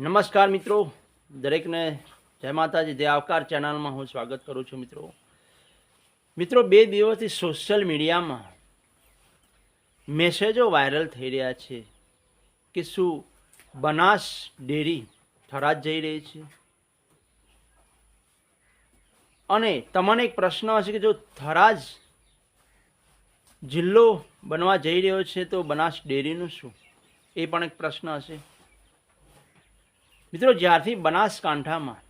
નમસ્કાર મિત્રો. દરેકને જય માતાજી, જય આવકાર ચેનલમાં હું સ્વાગત કરું છું મિત્રો. મિત્રો, બે દિવસથી સોશિયલ મીડિયામાં મેસેજો વાયરલ થઈ રહ્યા છે કે શું બનાસ ડેરી થરાદ જઈ રહી છે? અને તમને એક પ્રશ્ન હશે કે જો થરાજ જિલ્લો બનવા જઈ રહ્યો છે તો બનાસ ડેરીનું શું? એ પણ એક પ્રશ્ન હશે. મિત્રો, જ્યારથી બનાસકાંઠામાં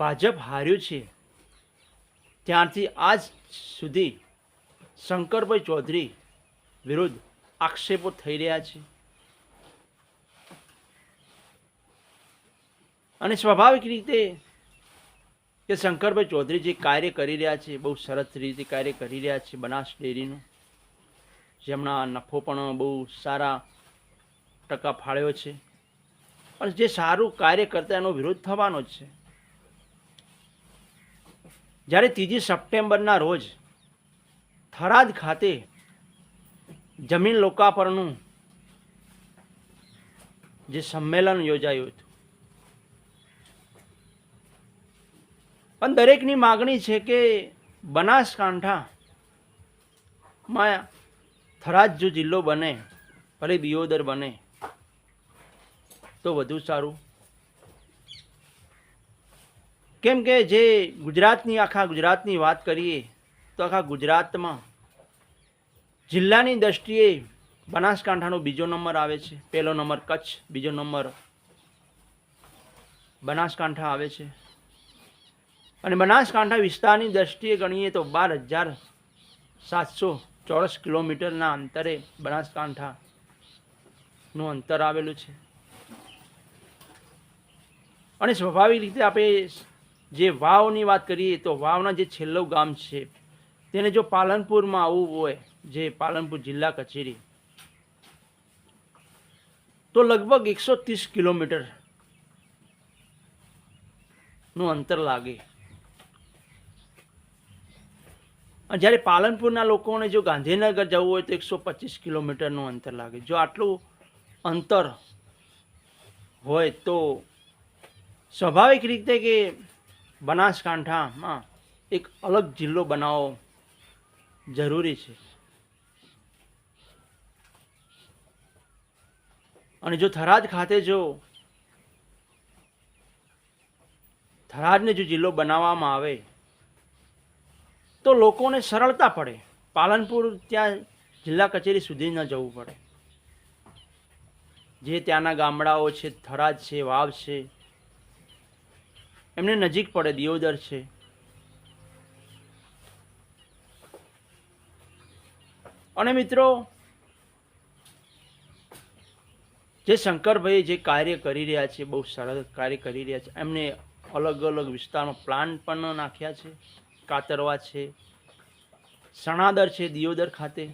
ભાજપ હાર્યું છે, ત્યારથી આજ સુધી શંકરભાઈ ચૌધરી વિરુદ્ધ આક્ષેપો થઈ રહ્યા છે. અને સ્વાભાવિક રીતે કે શંકરભાઈ ચૌધરી જે કાર્ય કરી રહ્યા છે, બહુ સરસ રીતે કાર્ય કરી રહ્યા છે બનાસ ડેરીનું. જેમના નફો પણ બહુ સારા ટકા ફાળ્યો છે. પણ જે સારું કાર્ય કરતા એનો વિરોધ થવાનો જ છે. જ્યારે ત્રીજી સપ્ટેમ્બરના રોજ થરાદ ખાતે જમીન લોકાપરનું જે સંમેલન યોજાયું હતું. પણ દરેકની માગણી છે કે બનાસકાંઠામાં થરાદ જો જિલ્લો બને, ભલે બિયોદર બને તો વધુ સારું. કેમ કે જે ગુજરાતની, આખા ગુજરાતની વાત કરીએ, તો આખા ગુજરાતમાં જિલ્લાની દ્રષ્ટિએ બનાસકાંઠાનો બીજો નંબર આવે છે. પહેલો નંબર કચ્છ, બીજો નંબર બનાસકાંઠા આવે છે. અને બનાસકાંઠા વિસ્તારની દ્રષ્ટિએ ગણીએ તો બાર હજાર સાતસો ચોરસ કિલોમીટરના અંતરે બનાસકાંઠાનું અંતર આવેલું છે. અને સ્વાભાવિક રીતે આપણે જે વાવની વાત કરીએ તો વાવના જે છેલ્લું ગામ છે, તેને જો પાલનપુરમાં આવવું હોય, જે પાલનપુર જિલ્લા કચેરી, તો લગભગ એકસો ત્રીસ કિલોમીટરનું અંતર લાગે. જ્યારે પાલનપુરના લોકોને જો ગાંધીનગર જવું હોય, તો એકસો પચીસ કિલોમીટરનું અંતર લાગે. જો આટલું અંતર હોય તો સ્વાભાવિક રીતે કે બનાસકાંઠામાં એક અલગ જિલ્લો બનાવવો જરૂરી છે. અને જો થરાદ ખાતે જો થરાદને જો જિલ્લો બનાવવામાં આવે, તો લોકોને સરળતા પડે. પાલનપુર ત્યાં જિલ્લા કચેરી સુધી ન જવું પડે. જે ત્યાંના ગામડાઓ છે, થરાદ છે, વાવ છે એમને નજીક પડે, દિયોદર છે. અને મિત્રો, જે શંકરભાઈ જે કાર્ય કરી રહ્યા છે, બહુ સરળ કાર્ય કરી રહ્યા છે, એમને અલગ અલગ વિસ્તારમાં પ્લાન પણ નાખ્યા છે, કાતરવા છે, સણાદર છે, દિયોદર ખાતે.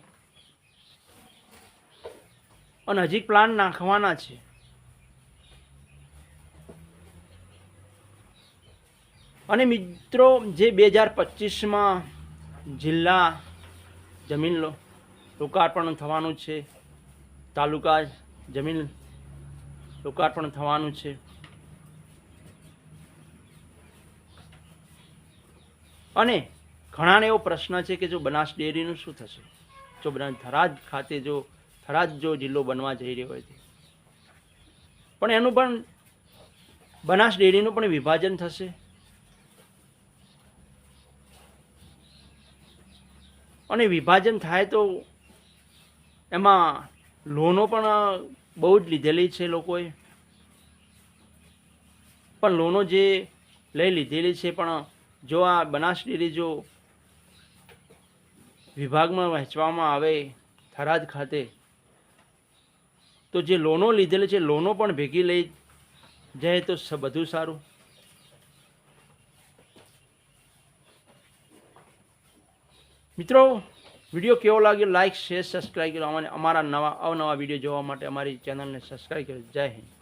અને હજી પ્લાન નાખવાના છે. અને મિત્રો, જે બે હજાર પચીસમાં જિલ્લા જમીન લોકાર્પણ થવાનું છે, તાલુકા જમીન લોકાર્પણ થવાનું છે. અને ઘણાને એવો પ્રશ્ન છે કે જો બનાસ ડેરીનું શું થશે? જો બના થરાદ ખાતે જો, થરાદ જો જિલ્લો બનવા જઈ રહ્યો હોય પણ એનું પણ, બનાસ ડેરીનું પણ વિભાજન થશે. અને વિભાજન થાય તો એમાં લોનો પણ બહુ જ લીધેલી છે લોકોએ. પણ લોનો જે લઈ લીધેલી છે, પણ જો આ બનાસ ડેરી જો વિભાગમાં વહેંચવામાં આવે થરાદ ખાતે, તો જે લોનો લીધેલી છે, લોનો પણ ભેગી લઈ જાય તો બધું સારું. મિત્રો, વીડિયો કેવો લાગ્યો? લાઇક શેર સબસ્ક્રાઈબ કરો. અને અમારા નવા અવનવા વીડિયો જોવા માટે અમારી ચેનલને સબસ્ક્રાઈબ કરો. જય હિન્દ.